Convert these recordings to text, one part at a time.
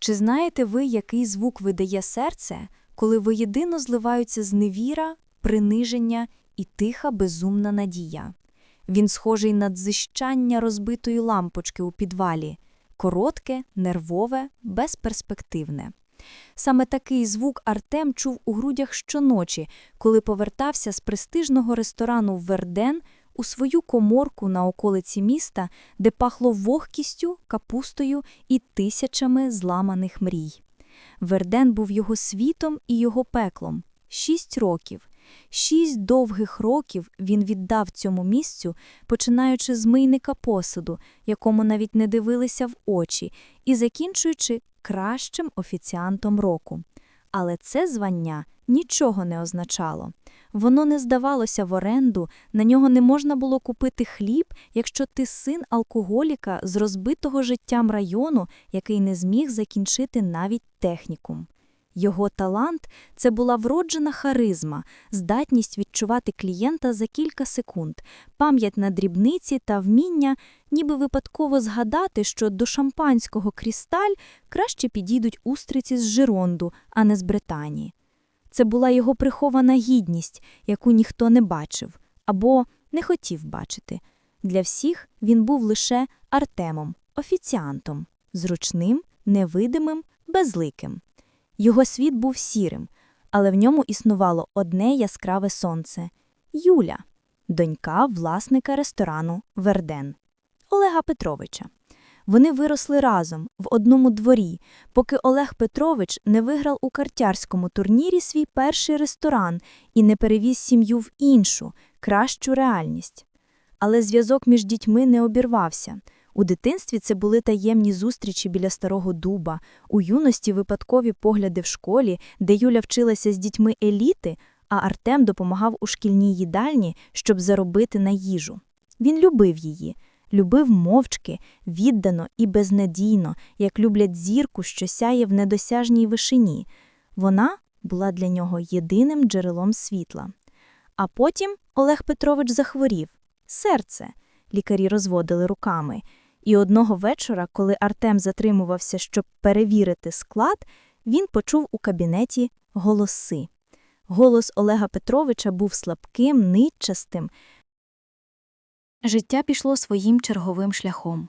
Чи знаєте ви, який звук видає серце, коли воєдино зливаються зневіра, приниження і тиха безумна надія? Він схожий на дзищання розбитої лампочки у підвалі, коротке, нервове, безперспективне. Саме такий звук Артем чув у грудях щоночі, коли повертався з престижного ресторану Верден у свою коморку на околиці міста, де пахло вогкістю, капустою і тисячами зламаних мрій. Верден був його світом і його пеклом. Шість років. Шість довгих років він віддав цьому місцю, починаючи з мийника посуду, якому навіть не дивилися в очі, і закінчуючи кращим офіціантом року. Але це звання нічого не означало. Воно не здавалося в оренду, на нього не можна було купити хліб, якщо ти син алкоголіка з розбитого життям району, який не зміг закінчити навіть технікум. Його талант це була вроджена харизма, здатність відчувати клієнта за кілька секунд, пам'ять на дрібниці та вміння, ніби випадково згадати, що до шампанського крісталь краще підійдуть устриці з Жиронду, а не з Британії. Це була його прихована гідність, яку ніхто не бачив або не хотів бачити. Для всіх він був лише Артемом, офіціантом, зручним, невидимим, безликим. Його світ був сірим, але в ньому існувало одне яскраве сонце Юля, донька власника ресторану Верден, Олега Петровича. Вони виросли разом в одному дворі, поки Олег Петрович не виграв у картярському турнірі свій перший ресторан і не перевіз сім'ю в іншу, кращу реальність. Але зв'язок між дітьми не обірвався. У дитинстві це були таємні зустрічі біля старого дуба, у юності випадкові погляди в школі, де Юля вчилася з дітьми еліти, а Артем допомагав у шкільній їдальні, щоб заробити на їжу. Він любив її, любив мовчки, віддано і безнадійно, як люблять зірку, що сяє в недосяжній вишині. Вона була для нього єдиним джерелом світла. А потім Олег Петрович захворів серце. Лікарі розводили руками. І одного вечора, коли Артем затримувався, щоб перевірити склад, він почув у кабінеті голоси. Голос Олега Петровича був слабким, нитчастим. Життя пішло своїм черговим шляхом.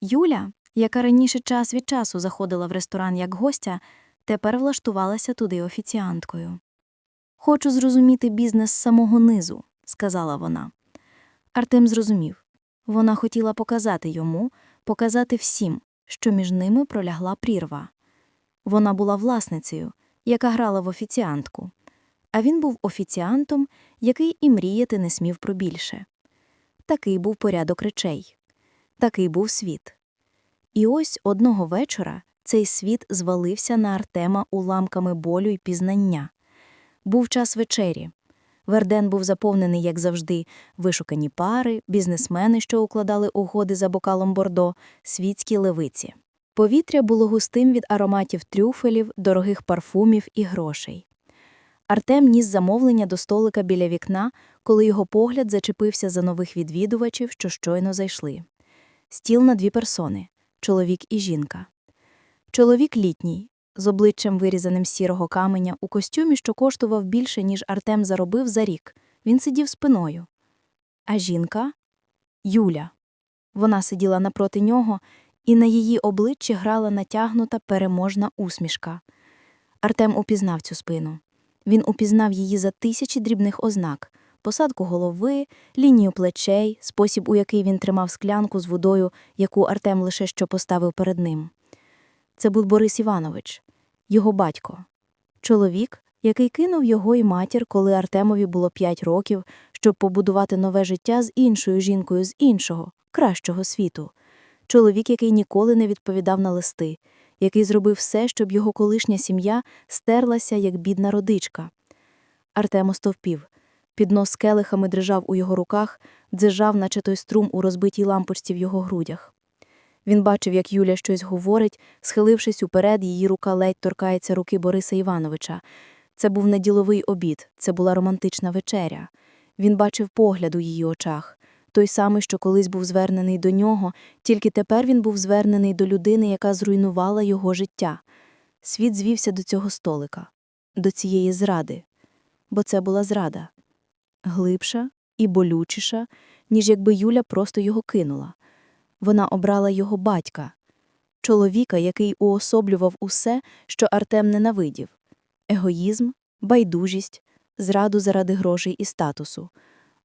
Юля, яка раніше час від часу заходила в ресторан як гостя, тепер влаштувалася туди офіціанткою. Хочу зрозуміти бізнес з самого низу, сказала вона. Артем зрозумів. Вона хотіла показати йому, показати всім, що між ними пролягла прірва. Вона була власницею, яка грала в офіціантку, а він був офіціантом, який і мріяти не смів про більше. Такий був порядок речей, такий був світ. І ось одного вечора цей світ звалився на Артема уламками болю й пізнання. Був час вечері. Верден був заповнений, як завжди, вишукані пари, бізнесмени, що укладали угоди за бокалом бордо, світські левиці. Повітря було густим від ароматів трюфелів, дорогих парфумів і грошей. Артем ніс замовлення до столика біля вікна, коли його погляд зачепився за нових відвідувачів, що щойно зайшли. Стіл на дві персони чоловік і жінка. Чоловік літній, з обличчям вирізаним сірого каменя, у костюмі, що коштував більше, ніж Артем заробив за рік. Він сидів спиною. А жінка Юля. Вона сиділа напроти нього, і на її обличчі грала натягнута переможна усмішка. Артем упізнав цю спину. Він упізнав її за тисячі дрібних ознак посадку голови, лінію плечей, спосіб, у який він тримав склянку з водою, яку Артем лише що поставив перед ним. Це був Борис Іванович, його батько, чоловік, який кинув його і матір, коли Артемові було п'ять років, щоб побудувати нове життя з іншою жінкою з іншого, кращого світу, чоловік, який ніколи не відповідав на листи, який зробив все, щоб його колишня сім'я стерлася, як бідна родичка. Артем остовпів. Піднос з келихами дрижав у його руках, дзижав, наче той струм у розбитій лампочці в його грудях. Він бачив, як Юля щось говорить, схилившись уперед, її рука ледь торкається руки Бориса Івановича. Це був не діловий обід, це була романтична вечеря. Він бачив погляд у її очах, той самий, що колись був звернений до нього, тільки тепер він був звернений до людини, яка зруйнувала його життя. Світ звівся до цього столика, до цієї зради, бо це була зрада глибша і болючіша, ніж якби Юля просто його кинула. Вона обрала його батька, чоловіка, який уособлював усе, що Артем ненавидів егоїзм, байдужість, зраду заради грошей і статусу.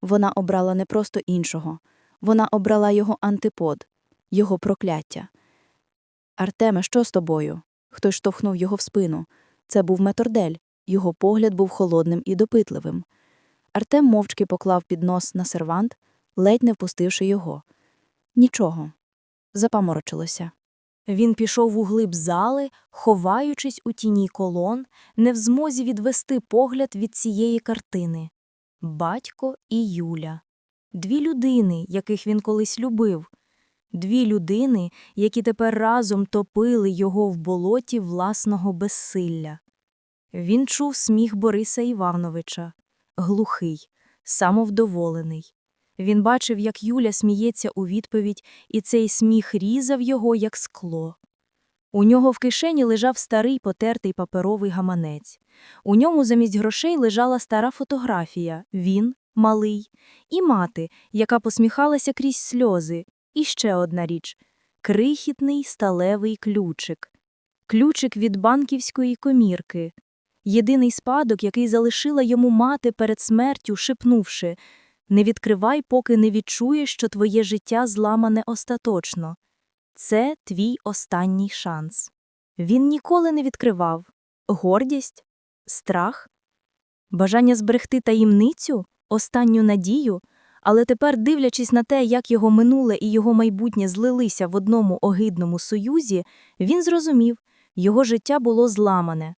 Вона обрала не просто іншого, вона обрала його антипод, його прокляття. Артеме, що з тобою? Хтось штовхнув його в спину. Це був метордель, його погляд був холодним і допитливим. Артем мовчки поклав піднос на сервант, ледь не впустивши його. Нічого. Запаморочилося. Він пішов у глиб зали, ховаючись у тіні колон, не в змозі відвести погляд від цієї картини. Батько і Юля. Дві людини, яких він колись любив. Дві людини, які тепер разом топили його в болоті власного безсилля. Він чув сміх Бориса Івановича, глухий, самовдоволений. Він бачив, як Юля сміється у відповідь, і цей сміх різав його, як скло. У нього в кишені лежав старий потертий паперовий гаманець. У ньому замість грошей лежала стара фотографія, він, малий, і мати, яка посміхалася крізь сльози. І ще одна річ – крихітний сталевий ключик. Ключик від банківської комірки. Єдиний спадок, який залишила йому мати перед смертю, шепнувши – не відкривай, поки не відчуєш, що твоє життя зламане остаточно. Це твій останній шанс. Він ніколи не відкривав гордість, страх, бажання зберегти таємницю, останню надію, але тепер, дивлячись на те, як його минуле і його майбутнє злилися в одному огидному союзі, він зрозумів його життя було зламане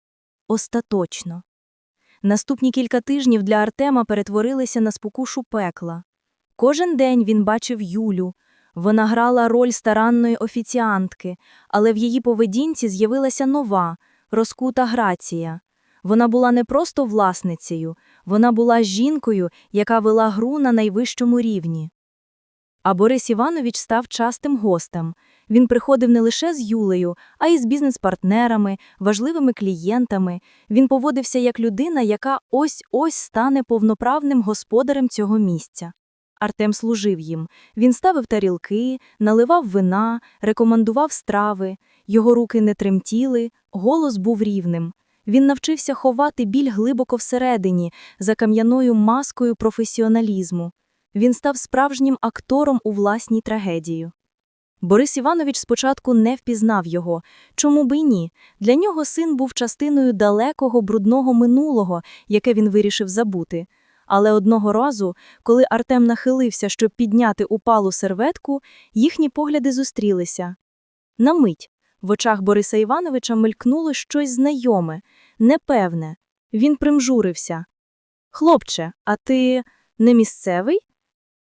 остаточно. Наступні кілька тижнів для Артема перетворилися на спокушу пекла. Кожен день він бачив Юлю. Вона грала роль старанної офіціантки, але в її поведінці з'явилася нова, розкута грація. Вона була не просто власницею, вона була жінкою, яка вела гру на найвищому рівні. А Борис Іванович став частим гостем. Він приходив не лише з Юлею, а й з бізнес-партнерами, важливими клієнтами. Він поводився як людина, яка ось-ось стане повноправним господарем цього місця. Артем служив їм. Він ставив тарілки, наливав вина, рекомендував страви. Його руки не тремтіли, голос був рівним. Він навчився ховати біль глибоко всередині, за кам'яною маскою професіоналізму. Він став справжнім актором у власній трагедії. Борис Іванович спочатку не впізнав його. Чому би й ні? Для нього син був частиною далекого брудного минулого, яке він вирішив забути. Але одного разу, коли Артем нахилився, щоб підняти упалу серветку, їхні погляди зустрілися. На мить в очах Бориса Івановича мелькнуло щось знайоме, непевне. Він примжурився. Хлопче, а ти не місцевий?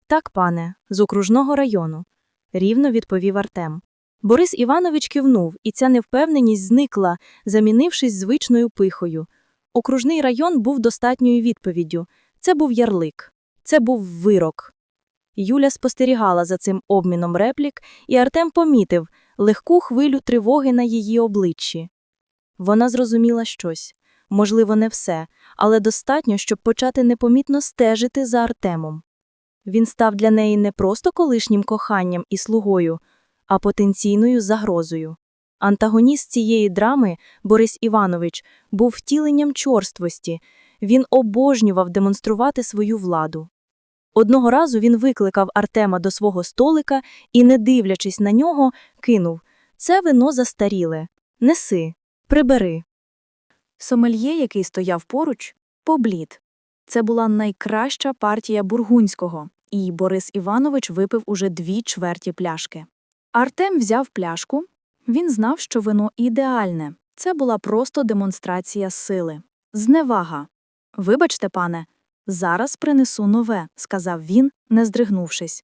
Так, пане, з окружного району, рівно відповів Артем. Борис Іванович кивнув, і ця невпевненість зникла, замінившись звичною пихою. Окружний район був достатньою відповіддю. Це був ярлик, це був вирок. Юля спостерігала за цим обміном реплік, і Артем помітив легку хвилю тривоги на її обличчі. Вона зрозуміла щось, можливо, не все, але достатньо, щоб почати непомітно стежити за Артемом. Він став для неї не просто колишнім коханням і слугою, а потенційною загрозою. Антагоніст цієї драми, Борис Іванович, був втіленням чорствості, він обожнював демонструвати свою владу. Одного разу він викликав Артема до свого столика і, не дивлячись на нього, кинув Це вино застаріле. Неси, прибери. Сомельє, який стояв поруч, поблід. Це була найкраща партія бургунського, і Борис Іванович випив уже дві чверті пляшки. Артем взяв пляшку. Він знав, що вино ідеальне. Це була просто демонстрація сили. Зневага. Вибачте, пане, зараз принесу нове, сказав він, не здригнувшись.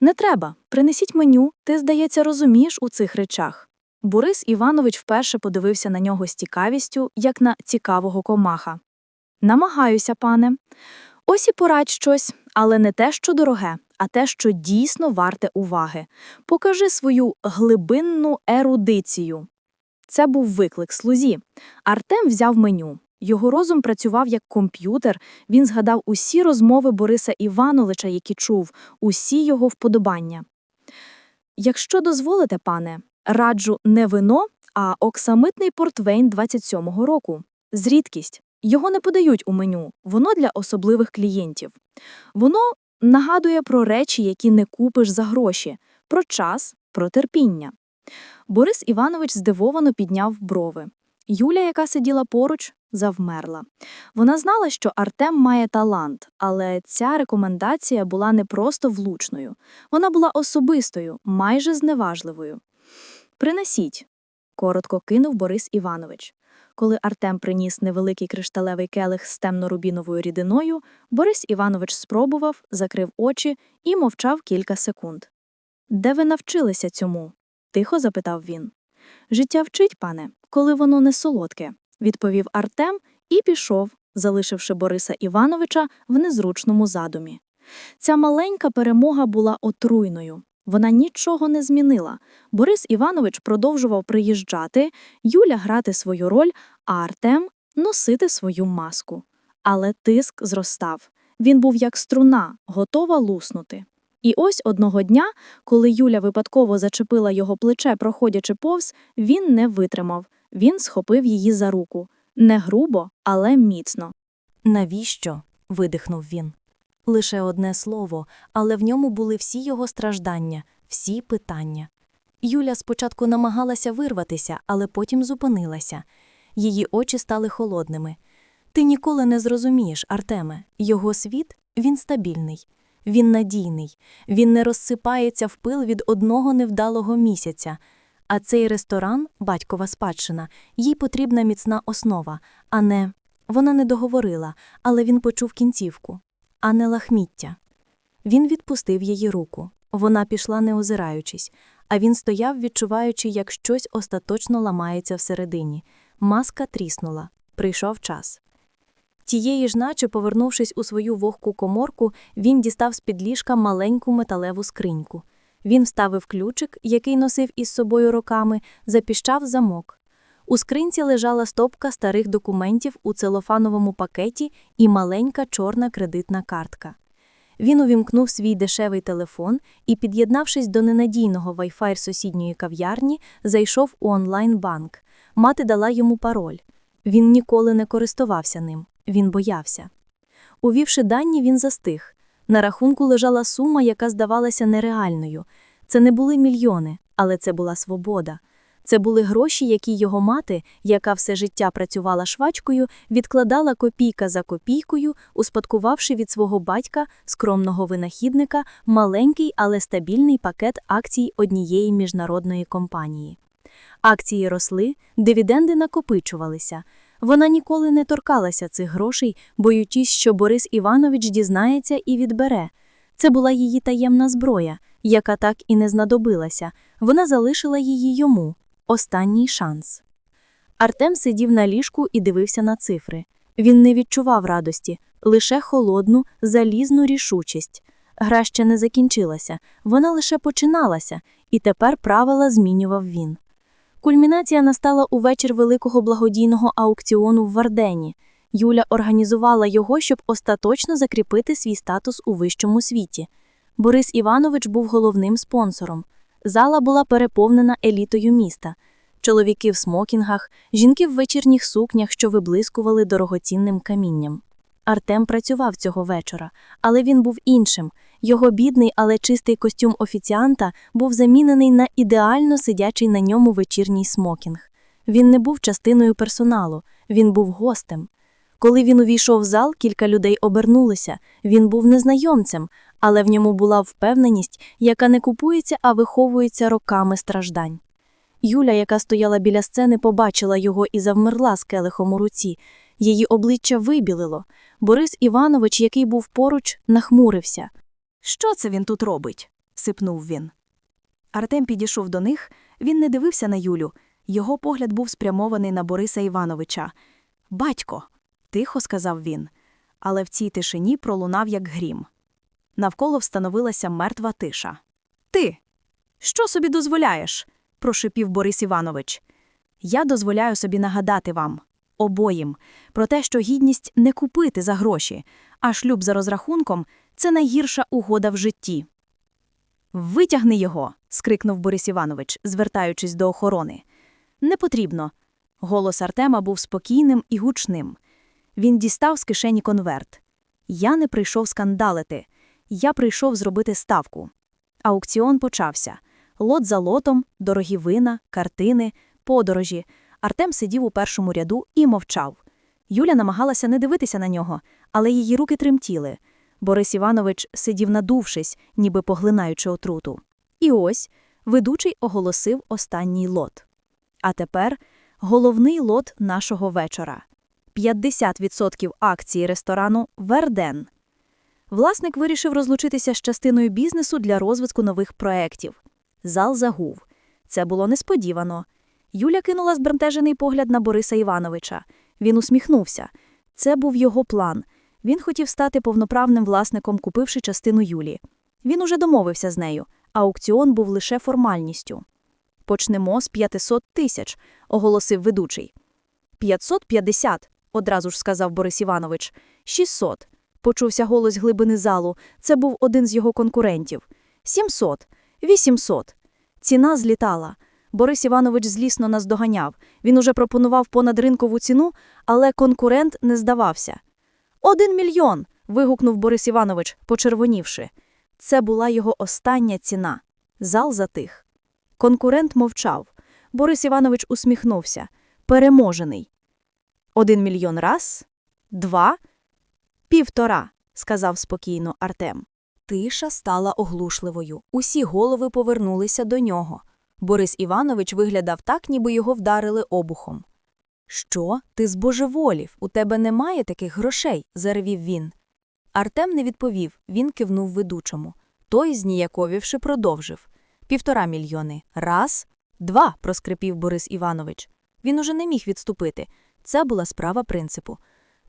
Не треба, принесіть меню, ти, здається, розумієш у цих речах. Борис Іванович вперше подивився на нього з цікавістю, як на цікавого комаха. Намагаюся, пане. Ось і порадь щось, але не те, що дороге, а те, що дійсно варте уваги. Покажи свою глибинну ерудицію. Це був виклик слузі. Артем взяв меню. Його розум працював як комп'ютер, він згадав усі розмови Бориса Івановича, які чув, усі його вподобання. Якщо дозволите, пане, раджу не вино, а оксамитний портвейн 27-го року. Зрідкість. Його не подають у меню, воно для особливих клієнтів. Воно нагадує про речі, які не купиш за гроші, про час, про терпіння. Борис Іванович здивовано підняв брови. Юля, яка сиділа поруч, завмерла. Вона знала, що Артем має талант, але ця рекомендація була не просто влучною. Вона була особистою, майже зневажливою. Принесіть, коротко кинув Борис Іванович. Коли Артем приніс невеликий кришталевий келих з темно-рубіновою рідиною, Борис Іванович спробував, закрив очі і мовчав кілька секунд. Де ви навчилися цьому? тихо запитав він. Життя вчить, пане, коли воно не солодке, відповів Артем і пішов, залишивши Бориса Івановича в незручному задумі. Ця маленька перемога була отруйною. Вона нічого не змінила. Борис Іванович продовжував приїжджати, Юля грати свою роль, а Артем носити свою маску. Але тиск зростав. Він був як струна, готова луснути. І ось одного дня, коли Юля випадково зачепила його плече, проходячи повз, він не витримав. Він схопив її за руку. Не грубо, але міцно. Навіщо? видихнув він. Лише одне слово, але в ньому були всі його страждання, всі питання. Юля спочатку намагалася вирватися, але потім зупинилася. Її очі стали холодними. Ти ніколи не зрозумієш, Артеме, його світ він стабільний, він надійний, він не розсипається в пил від одного невдалого місяця. А цей ресторан, батькова спадщина, їй потрібна міцна основа, а не вона не договорила, але він почув кінцівку, а не лахміття. Він відпустив її руку. Вона пішла, не озираючись, а він стояв, відчуваючи, як щось остаточно ламається всередині. Маска тріснула. Прийшов час. Тієї ж, наче, повернувшись у свою вогку коморку, він дістав з-під ліжка маленьку металеву скриньку. Він вставив ключик, який носив із собою роками, запіщав замок. У скринці лежала стопка старих документів у целофановому пакеті і маленька чорна кредитна картка. Він увімкнув свій дешевий телефон і, під'єднавшись до ненадійного Wi-Fi сусідньої кав'ярні, зайшов у онлайн-банк. Мати дала йому пароль. Він ніколи не користувався ним, він боявся. Увівши дані, він застиг. На рахунку лежала сума, яка здавалася нереальною. Це не були мільйони, але це була свобода. Це були гроші, які його мати, яка все життя працювала швачкою, відкладала копійка за копійкою, успадкувавши від свого батька, скромного винахідника, маленький, але стабільний пакет акцій однієї міжнародної компанії. Акції росли, дивіденди накопичувалися. Вона ніколи не торкалася цих грошей, боючись, що Борис Іванович дізнається і відбере. Це була її таємна зброя, яка так і не знадобилася. Вона залишила її йому. Останній шанс. Артем сидів на ліжку і дивився на цифри. Він не відчував радості, лише холодну, залізну рішучість. Гра ще не закінчилася, вона лише починалася, і тепер правила змінював він. Кульмінація настала у вечір великого благодійного аукціону в Вардені. Юля організувала його, щоб остаточно закріпити свій статус у вищому світі. Борис Іванович був головним спонсором. Зала була переповнена елітою міста. Чоловіки в смокінгах, жінки в вечірніх сукнях, що виблискували дорогоцінним камінням. Артем працював цього вечора, але він був іншим. Його бідний, але чистий костюм офіціанта був замінений на ідеально сидячий на ньому вечірній смокінг. Він не був частиною персоналу, він був гостем. Коли він увійшов в зал, кілька людей обернулися. Він був незнайомцем, але в ньому була впевненість, яка не купується, а виховується роками страждань. Юля, яка стояла біля сцени, побачила його і завмерла з келихом у руці. Її обличчя вибілило. Борис Іванович, який був поруч, нахмурився. Що це він тут робить? сипнув він. Артем підійшов до них, він не дивився на Юлю. Його погляд був спрямований на Бориса Івановича. Батько, тихо сказав він. але в цій тишині пролунав як грім. Навколо встановилася мертва тиша. Ти. Що собі дозволяєш? прошипів Борис Іванович. Я дозволяю собі нагадати вам, обоїм, про те, що гідність не купити за гроші, а шлюб за розрахунком це найгірша угода в житті. Витягни його. скрикнув Борис Іванович, звертаючись до охорони. Не потрібно. Голос Артема був спокійним і гучним. Він дістав з кишені конверт. Я не прийшов скандалити. Я прийшов зробити ставку. Аукціон почався. Лот за лотом, дорогі вина, картини, подорожі. Артем сидів у першому ряду і мовчав. Юля намагалася не дивитися на нього, але її руки тремтіли. Борис Іванович сидів надувшись, ніби поглинаючи отруту. І ось ведучий оголосив останній лот. А тепер головний лот нашого вечора. 50% акцій ресторану «Верден». Власник вирішив розлучитися з частиною бізнесу для розвитку нових проєктів. Зал загув. Це було несподівано. Юля кинула збентежений погляд на Бориса Івановича. Він усміхнувся. Це був його план. Він хотів стати повноправним власником, купивши частину Юлі. Він уже домовився з нею, а аукціон був лише формальністю. Почнемо з 500 тисяч, оголосив ведучий. 550, одразу ж сказав Борис Іванович. 600. Почувся голос глибини залу. Це був один з його конкурентів. 700. 800. Ціна злітала. Борис Іванович злісно наздоганяв. Він уже пропонував понад ринкову ціну, але конкурент не здавався. Один мільйон. вигукнув Борис Іванович, почервонівши. Це була його остання ціна. Зал затих. Конкурент мовчав. Борис Іванович усміхнувся. Переможений. Один мільйон раз, два, півтора, сказав спокійно Артем. Тиша стала оглушливою. Усі голови повернулися до нього. Борис Іванович виглядав так, ніби його вдарили обухом. Що? Ти збожеволів? У тебе немає таких грошей? заревів він. Артем не відповів, він кивнув ведучому. Той, зніяковівши, продовжив. Півтора мільйони. Раз, два, проскрипів Борис Іванович. Він уже не міг відступити. Це була справа принципу.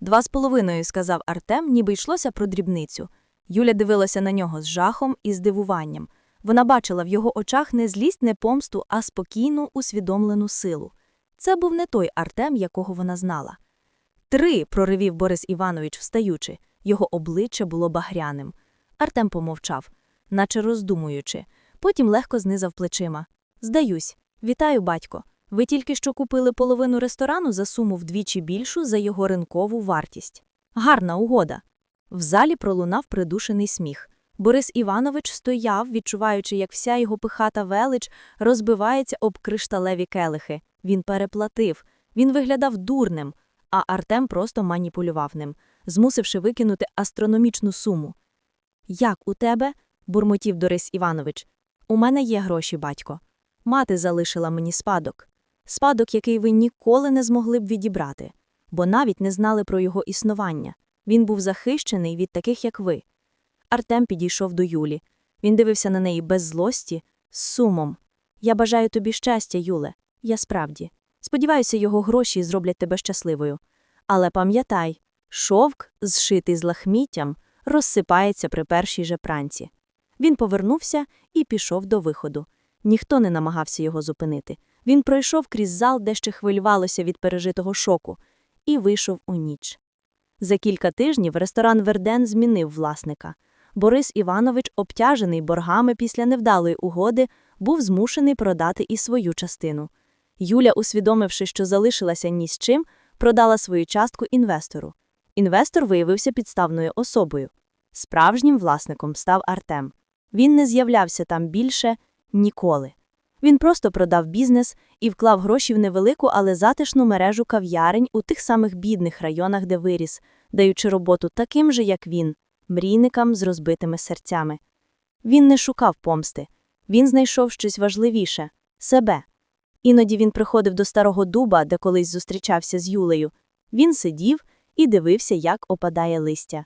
Два з половиною, сказав Артем, ніби йшлося про дрібницю. Юля дивилася на нього з жахом і здивуванням. Вона бачила в його очах не злість, не помсту, а спокійну, усвідомлену силу. Це був не той Артем, якого вона знала. Три, проривів Борис Іванович, встаючи. Його обличчя було багряним. Артем помовчав, наче роздумуючи. Потім легко знизав плечима. Здаюсь, вітаю, батько. Ви тільки що купили половину ресторану за суму вдвічі більшу за його ринкову вартість. Гарна угода. В залі пролунав придушений сміх. Борис Іванович стояв, відчуваючи, як вся його пихата велич розбивається об кришталеві келихи. Він переплатив, він виглядав дурним, а Артем просто маніпулював ним, змусивши викинути астрономічну суму. Як у тебе? бурмотів Борис Іванович. У мене є гроші, батько. Мати залишила мені спадок. Спадок, який ви ніколи не змогли б відібрати, бо навіть не знали про його існування. Він був захищений від таких, як ви. Артем підійшов до Юлі. Він дивився на неї без злості, з сумом. Я бажаю тобі щастя, Юле. Я справді. Сподіваюся, його гроші зроблять тебе щасливою. Але пам'ятай, шовк, зшитий з лахміттям, розсипається при першій же пранці. Він повернувся і пішов до виходу. Ніхто не намагався його зупинити. Він пройшов крізь зал, де ще хвилювалося від пережитого шоку, і вийшов у ніч. За кілька тижнів ресторан Верден змінив власника. Борис Іванович, обтяжений боргами після невдалої угоди, був змушений продати і свою частину. Юля, усвідомивши, що залишилася ні з чим, продала свою частку інвестору. Інвестор виявився підставною особою. Справжнім власником став Артем. Він не з'являвся там більше ніколи. Він просто продав бізнес і вклав гроші в невелику, але затишну мережу кав'ярень у тих самих бідних районах, де виріс, даючи роботу таким же, як він, мрійникам з розбитими серцями. Він не шукав помсти, він знайшов щось важливіше себе. Іноді він приходив до старого дуба, де колись зустрічався з Юлею. Він сидів і дивився, як опадає листя.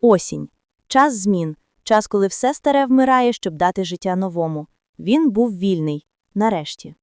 Осінь, час змін, час, коли все старе вмирає, щоб дати життя новому. Він був вільний, нарешті.